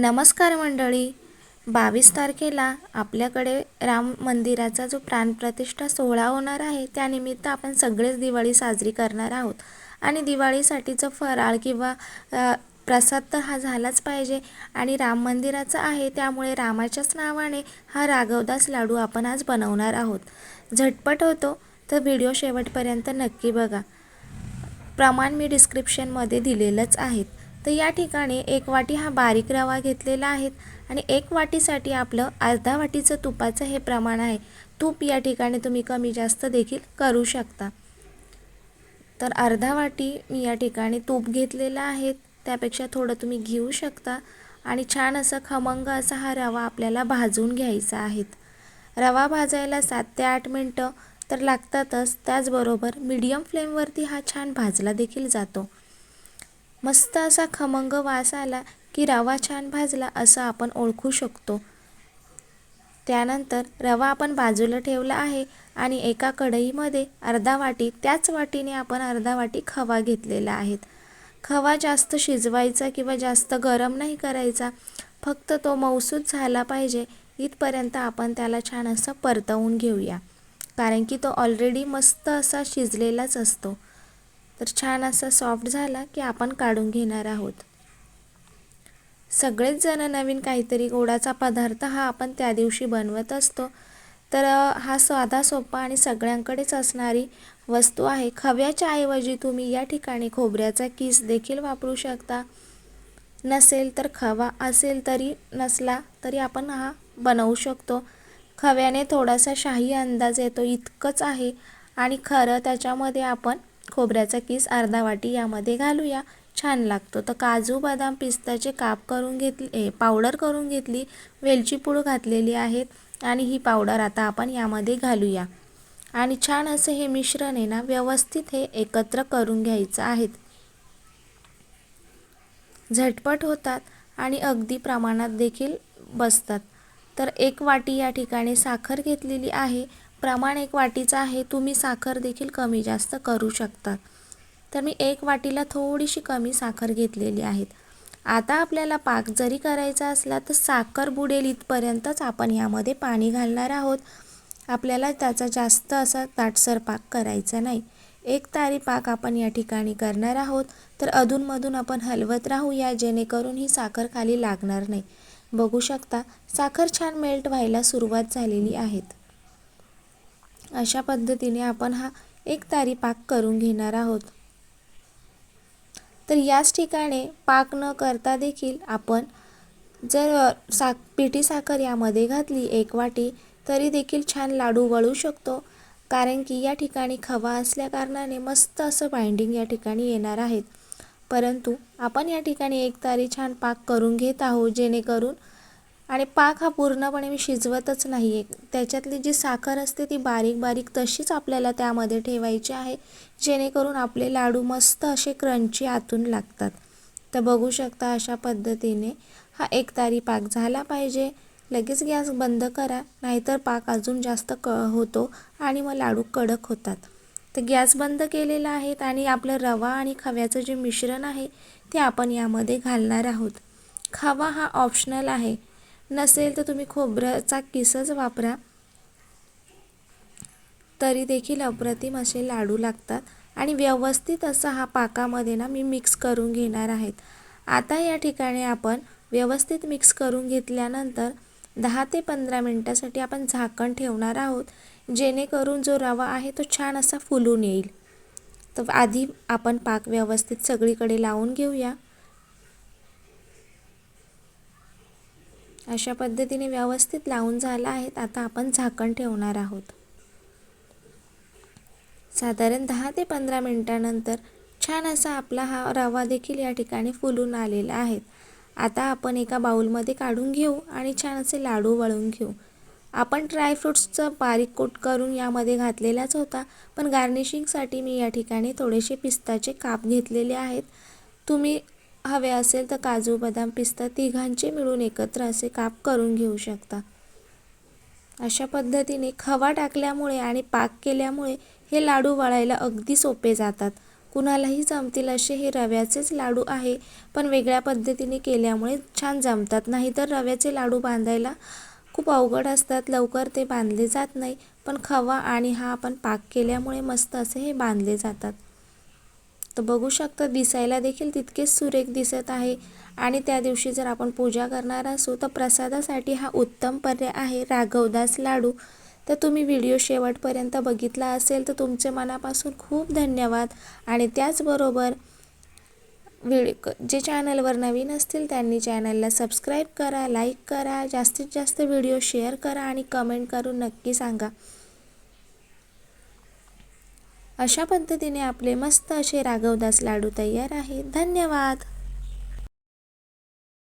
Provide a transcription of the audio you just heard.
नमस्कार मंडळी. बावीस तारखेला आपल्याकडे राम मंदिराचा जो प्राणप्रतिष्ठा सोहळा होणार आहे त्यानिमित्त आपण सगळेच दिवाळी साजरी करणार आहोत. आणि दिवाळीसाठीचं फराळ किंवा प्रसाद तर हा झालाच पाहिजे. आणि राम मंदिराचा आहे त्यामुळे रामाच्याच नावाने हा राघवदास लाडू आपण आज बनवणार आहोत. झटपट होतो तर व्हिडिओ शेवटपर्यंत नक्की बघा. प्रमाण मी डिस्क्रिप्शनमध्ये दिलेलंच आहेत तर या ठिकाणी एक वाटी हा बारीक रवा घेतलेला आहे आणि एक वाटीसाठी आपलं अर्धा वाटीचं तुपाचं हे प्रमाण आहे. तूप या ठिकाणी तुम्ही कमी जास्त देखील करू शकता. तर अर्धा वाटी मी या ठिकाणी तूप घेतलेलं आहे. त्यापेक्षा थोडं तुम्ही घेऊ शकता आणि छान असं खमंग असा हा रवा आपल्याला भाजून घ्यायचा आहे. रवा भाजायला सात ते आठ मिनटं तर लागतातच. त्याचबरोबर मीडियम फ्लेमवरती हा छान भाजला देखील जातो. मस्त असा खमंग वास आला की रवा छान भाजला असं आपण ओळखू शकतो. त्यानंतर रवा आपण बाजूला ठेवला आहे आणि एका कढईमध्ये अर्धा वाटी त्याच वाटीने आपण अर्धा वाटी खवा घेतलेला आहे. खवा जास्त शिजवायचा किंवा जास्त गरम नाही करायचा फक्त तो मौसूद झाला पाहिजे इथपर्यंत आपण त्याला छान असं परतवून घेऊया. कारण की तो ऑलरेडी मस्त असा शिजलेलाच असतो. तर छान असा सॉफ्ट झाला की आपण काढून घेणार आहोत. सगळेच जण नवीन काहीतरी गोडाचा पदार्थ हा आपण त्या दिवशी बनवत असतो. तर हा साधा सोपा आणि सगळ्यांकडेच असणारी वस्तू आहे. खव्याच्या ऐवजी तुम्ही या ठिकाणी खोबऱ्याचा किस देखील वापरू शकता. नसेल तर खवा असेल तरी नसला तरी आपण हा बनवू शकतो. खव्याने थोडासा शाही अंदाज येतो इतकंच आहे. आणि खरं त्याच्यामध्ये आपण खोबऱ्याचा किस अर्धा वाटी यामध्ये घालूया. छान लागतो. तर काजू बदाम पिस्ताचे काप करून घेतले पावडर करून घेतली वेलची पूड घातलेली आहेत आणि ही पावडर आता आपण यामध्ये घालूया. आणि छान असं हे मिश्रण आहे ना व्यवस्थित हे एकत्र करून घ्यायचं आहेत. झटपट होतात आणि अगदी प्रमाणात देखील बसतात. तर एक वाटी या ठिकाणी साखर घेतलेली आहे प्रमाण एक वाटीचं आहे तुम्ही साखर देखील कमी जास्त करू शकता. तर मी एक वाटीला थोडीशी कमी साखर घेतलेली आहेत आता आपल्याला पाक जरी करायचा असला तर साखर बुडेल इथपर्यंतच आपण यामध्ये पाणी घालणार आहोत. आपल्याला त्याचा जास्त असा ताटसर पाक करायचा नाही. एक तारी पाक आपण या ठिकाणी करणार आहोत. तर अधूनमधून आपण हलवत राहूया जेणेकरून ही साखर खाली लागणार नाही. बघू शकता साखर छान मेल्ट व्हायला सुरुवात झालेली आहेत अशा पद्धतीने आपण हा एक तारी पाक करून घेणार आहोत. तर याच ठिकाणी पाक न करता देखील आपण जर अ, पिठी साखर यामध्ये घातली एक वाटी तरी देखील छान लाडू वळू शकतो. कारण की या ठिकाणी खवा असल्याकारणाने मस्त असं बाइंडिंग या ठिकाणी येणार आहेत परंतु आपण या ठिकाणी एक तारी छान पाक करून घेत आहोत जेणेकरून आणि पाक हा पूर्णपणे मी शिजवतच नाही आहे. त्याच्यातली जी साखर असते ती बारीक बारीक तशीच आपल्याला त्यामध्ये ठेवायची आहे जेणेकरून आपले लाडू मस्त असे क्रंची आतून लागतात. तर बघू शकता अशा पद्धतीने हा एक तारी पाक झाला पाहिजे. लगेच गॅस बंद करा नाहीतर पाक अजून जास्त क होतो आणि मग लाडू कडक होतात. तर गॅस बंद केलेला आहे आणि आपलं रवा आणि खव्याचं जे मिश्रण आहे ते आपण यामध्ये घालणार आहोत. खवा हा ऑप्शनल आहे. नसेल तर तुम्ही खोबऱ्याचा किसच वापरा. तरी देखील अप्रतिम असे लाडू लागतात. आणि व्यवस्थित असा हा पाकामध्ये ना मी मिक्स करून घेणार आहेत. आता या ठिकाणी आपण व्यवस्थित मिक्स करून घेतल्यानंतर दहा ते पंधरा मिनटासाठी आपण झाकण ठेवणार आहोत. जेणेकरून जो रवा आहे तो छान असा फुलून येईल. तर आधी आपण पाक व्यवस्थित सगळीकडे लावून घेऊया. अशा पद्धतीने व्यवस्थित लावून झाला आहेत आता आपण झाकण ठेवणार आहोत. साधारण दहा ते पंधरा मिनटानंतर छान असा आपला हा रवा देखील या ठिकाणी फुलून आलेला आहे. आता आपण एका बाऊलमध्ये काढून घेऊ आणि छान असे लाडू वळून घेऊ. आपण ड्रायफ्रूट्सचं बारीक कोट करून यामध्ये घातलेलाच होता पण गार्निशिंगसाठी मी या ठिकाणी थोडेसे पिस्ताचे काप घेतलेले आहेत. तुम्ही हवे असेल तर काजू बदाम पिस्ता तिघांचे मिळून एकत्र असे काप करून घेऊ शकता. अशा पद्धतीने खवा टाकल्यामुळे आणि पाक केल्यामुळे हे लाडू वळायला अगदी सोपे जातात. कुणालाही जमतील असे हे रव्याचेच लाडू आहे पण वेगळ्या पद्धतीने केल्यामुळे छान जमतात. नाहीतर रव्याचे लाडू बांधायला खूप अवघड असतात. लवकर ते बांधले जात नाही पण खवा आणि हा आपण पाक केल्यामुळे मस्त असे हे बांधले जातात. तर बघू शकता दिसायला देखील तितकेच सुरेख दिसत आहे. आणि त्या दिवशी जर आपण पूजा करणार असू तर प्रसादासाठी हा उत्तम पर्याय आहे राघवदास लाडू. तर तुम्ही व्हिडिओ शेवटपर्यंत बघितला असेल तर तुमचे मनापासून खूप धन्यवाद. आणि त्याचबरोबर व्हिडिओ जे चॅनलवर नवीन असतील त्यांनी चॅनलला सबस्क्राईब करा लाईक करा जास्तीत जास्त व्हिडिओ शेअर करा आणि कमेंट करून नक्की सांगा. अशा पद्धतीने आपले मस्त असे राघवदास लाडू तयार आहे धन्यवाद.